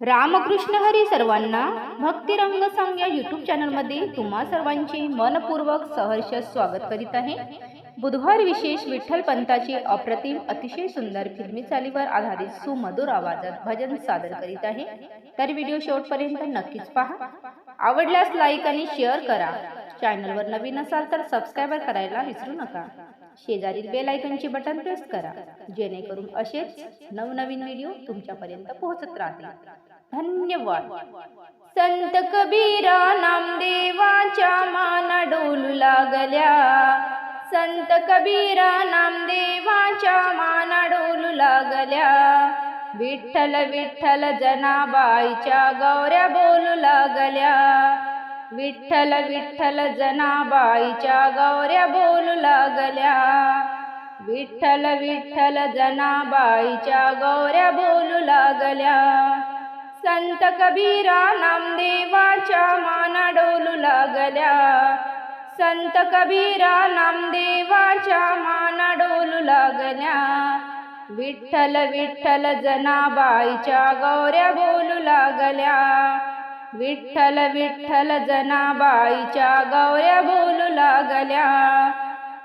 रामकृष्ण हरी सर्वांना भक्तिरंग संघ या यूट्यूब चॅनलमध्ये तुम्हा सर्वांचे मनपूर्वक सहर्ष स्वागत करीत आहे. बुधवार विशेष विठ्ठल पंथाची अप्रतिम अतिशय सुंदर फिल्मी चालीवर आधारित सुमधुर आवाजात भजन सादर करीत आहे. तर व्हिडिओ शेवटपर्यंत नक्कीच पहा. आवडल्यास लाईक आणि शेअर करा. चॅनलवर नवीन असाल तर सबस्क्राईबर करायला विसरू नका. शेजारील बेल आयकनचे बटन प्रेस करा जेणेकरून असेच नवनवीन व्हिडिओ तुमच्यापर्यंत पोहोचत राहतील. धन्यवाद. संत कबीरा नामदेवाच्या माना डोलू लागल्या. संत कबीरा नामदेवाच्या माना डोलू लागल्या. विठ्ठल विठ्ठल जनाबाईच्या गौऱ्या बोलू लागल्या. विठ्ठल विठ्ठल जनाबाईच्या गौऱ्या बोलू लागल्या. विठ्ठल विठ्ठल जनाबाईच्या गौऱ्या बोलू लागल्या. संत कबीरा नामदेवाच्या माना डोलू लागल्या. संत कबीरा नामदेवाच्या माना डोलू लागल्या. विठ्ठल विठ्ठल जनाबाईच्या गौऱ्या बोलू लागल्या. विठ्ठल विठ्ठल जनाबाईच्या गौऱ्या बोलू लागल्या.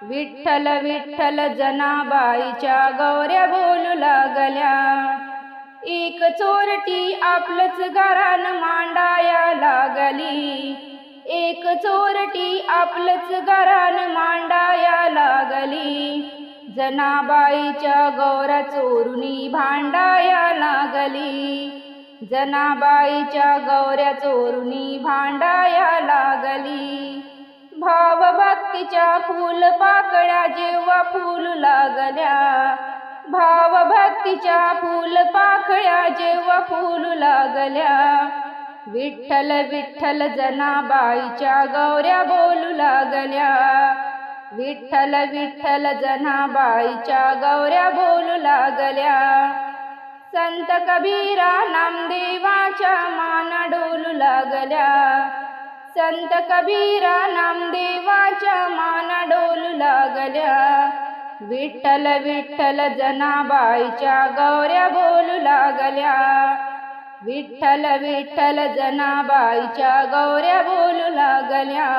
विठ्ठल विठ्ठल जनाबाईच्या गौऱ्या बोलू लागल्या. एक चोरटी आपलंच घरान मांडाया लागली. एक चोरटी आपलंच घरान मांडाया लागली. जनाबाईच्या गौरा चोरुनी भांडाया लागली. जनाबाईच्या गौऱ्या चोरुनी भांडाया लागली. भावभक्तीच्या फूल पाकळ्या जेव्हा फूल लागल्या. भावभक्तीच्या फूल पाकळ्या जेव्हा फूल लागल्या. विठ्ठल विठ्ठल जनाबाईच्या गौऱ्या बोलू लागल्या. विठ्ठल विठ्ठल जनाबाईच्या गौऱ्या बोलू लागल्या. संत कबीरा झाल्या. संत कबीरा नामदेवाच्या माना डोलू लागल्या. विठ्ठल विठ्ठल जनाबाईच्या गौऱ्या बोलू लागल्या. विठ्ठल विठ्ठल जनाबाईच्या गौऱ्या बोलू लागल्या.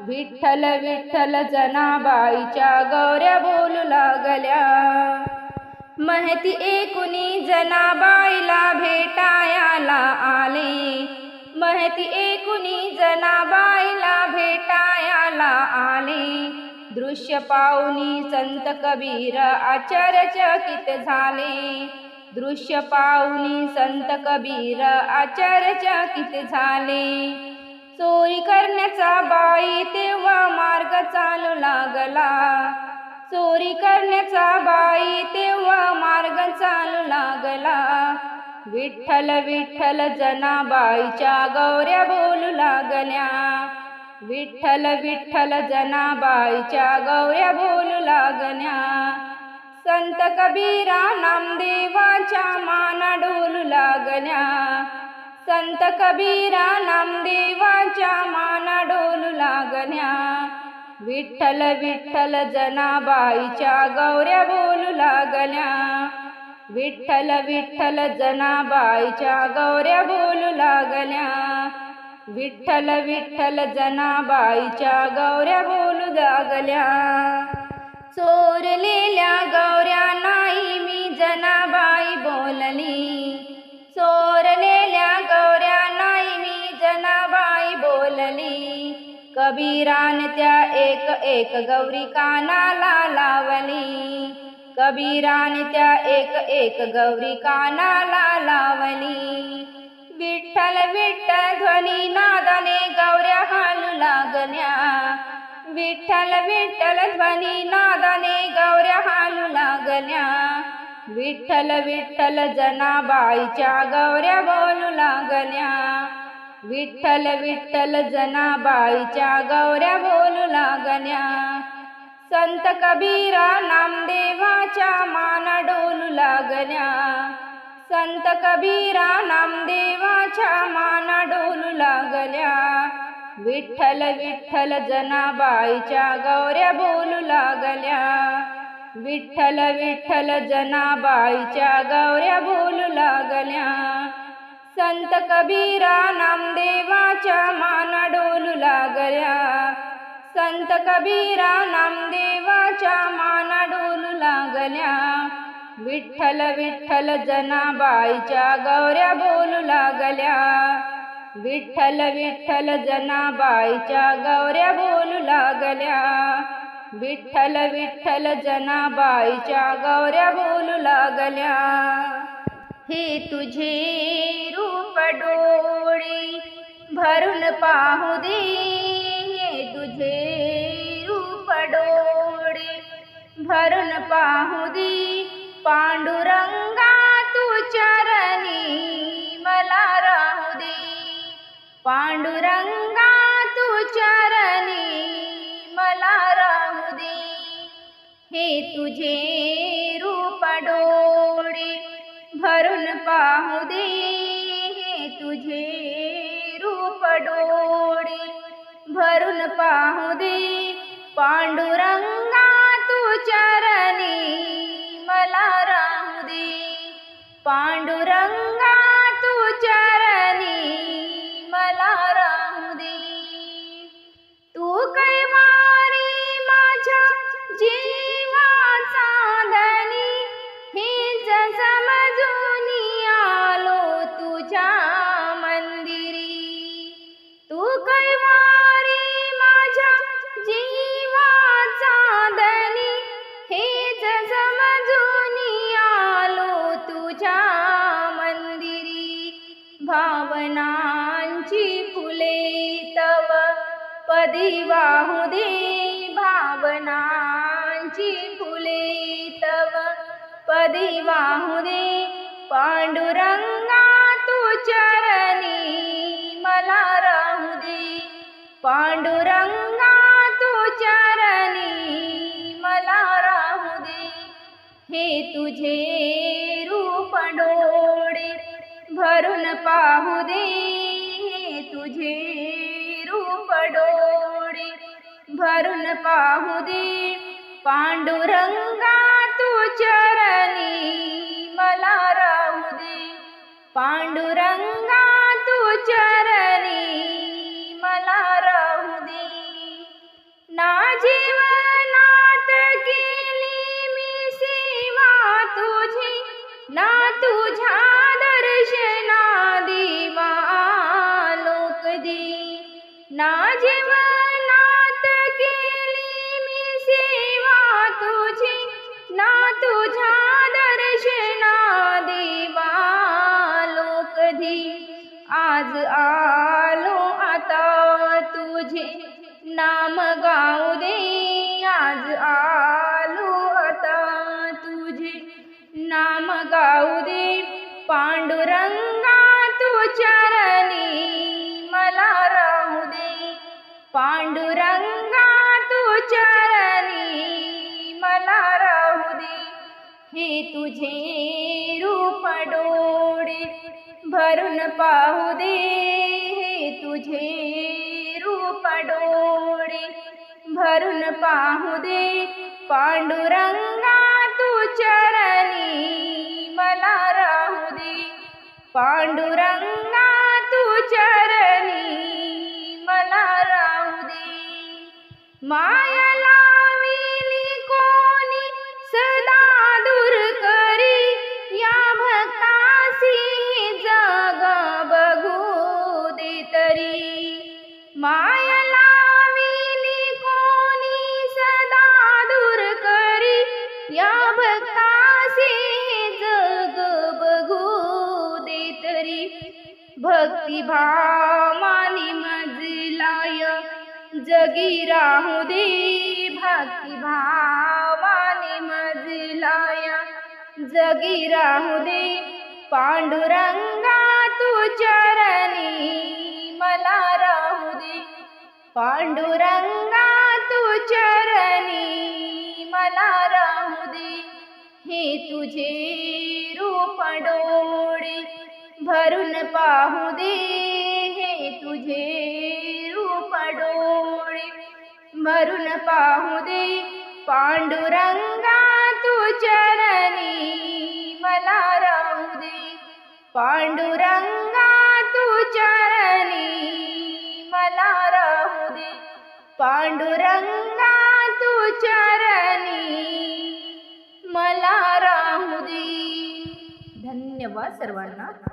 विठ्ठल विठ्ठल जनाबाईच्या गौऱ्या बोलू लागल्या. महती एकुणी जनाबाईला भेटायाला आले. महती एकुणी जनाबाईला भेटायाला आले. दृश्य पाहुनी संत कबीर आचार्यचकित झाले. दृश्य पाहुनी संत कबीर आचार्यचकित झाले. चोरी करण्याचा बाई तेव्हा मार्ग चालू लागला. चोरी करण्याचा बाई तेव्हा मार्ग चालू लागला. विठ्ठल विठ्ठल जनाबाईच्या गौऱ्या बोलू लागल्या. विठ्ठल विठ्ठल जनाबाईच्या गौऱ्या बोलू लागल्या. संत कबीरा नामदेवाच्या माना डोलू लागल्या. संत कबीरा नामदेवाच्या माना डोलू लागल्या. विठ्ठल विठ्ठल जनाबाईच्या गौऱ्या बोलू लागल्या. विठ्ठल विठ्ठल जनाबाईच्या गौऱ्या बोलू लागल्या. विठ्ठल विठ्ठल जनाबाईच्या गौऱ्या बोलू लागल्या. चोरलेल्या गौऱ्या नाही मी जनाबाई बोलली. चोरलेल्या गौऱ्या नाही मी जनाबाई बोलली. कबीरान त्या एक एक गौरी कानाला लावली. कबीराने त्या एक एक गौरी कानाला लावली. विठ्ठल विठ्ठल ध्वनी नादाने गौऱ्या हालू लागल्या विठ्ठल विठ्ठल ध्वनी नादाने गौऱ्या हालू लागल्या विठ्ठल विठ्ठल जनाबाईच्या गौऱ्या बोलू लागल्या विठ्ठल विठ्ठल जनाबाईच्या गौऱ्या बोलू लागल्या संत कबीरा नामदेवाच्या माना डोलू लागल्या संत कबीरा नामदेवाच्या माना डोलू लागल्या विठ्ठल विठ्ठल जनाबाईच्या गौऱ्या बोलू लागल्या विठ्ठल विठ्ठल जनाबाईच्या गौऱ्या बोलू लागल्या संत कबीरा नामदेवाच्या माना डोलू लागल्या संत कबीरा नामदेवाच्या माना डोलू लागल्या. विठ्ठल विठ्ठल जनाबाईच्या गौऱ्या बोलू लागल्या. विठ्ठल विठ्ठल जनाबाईच्या गौऱ्या बोलू लागल्या. विठ्ठल विठ्ठल जनाबाईच्या गौऱ्या बोलू लागल्या. हे तुझे रूप डोळी भरून पाहू दे. तुझे रूप डोळी भरून पाहू दे पांडुरंगा तू चरणी मला राहू दे पांडुरंगा तू चरणी मला राहू दे हे तुझे भरून पाहू भावनांची फुले तव पदी वाहू दे भावनांची फुले तव पदी वाहू दे पांडुरंगा तू चरणी मला राहू दे. पांडुरंगा तू चरणी मला राहू दे. हे तुझे भरून पाहू दे. पांडुरंगा तू चरणी मला राहू दे. पांडुरंगा तू चरणी मला राहू दे. ना जीवनात केली मी सेवा तुझी ना तुझ्या आज आलो आता तुझे नाम गाऊ दे. आज आलो आता तुझे नाम गाऊ दे. पांडुरंगा तू चरणी मला राहू दे. पांडुरंगा तू चरणी हे तुझे रूप डोळे भरून पाहू दे. हे तुझे रूप डोळे भरून पाहू दे. पांडुरंगा तू चरणी मला राहू दे. पांडुरंग भामानी मजलाय. जगी राहू दे भक्ती भावानी मजलाय. जगी राहू दे पांडुरंगा तू चरणी मला राहू दे पांडुरंगा तू चरणी मला राहू दे. हे तुझे रूप डोळे भरून पाहू दे हे तुझे रूप डोळे भरून पाहू दे पांडुरंगा तू चरणी मला राहू दे. पांडुरंगा तू चरणी मला राहू दे. पांडुरंगा तू चरणी मला राहू दे. धन्यवाद सर्वांना.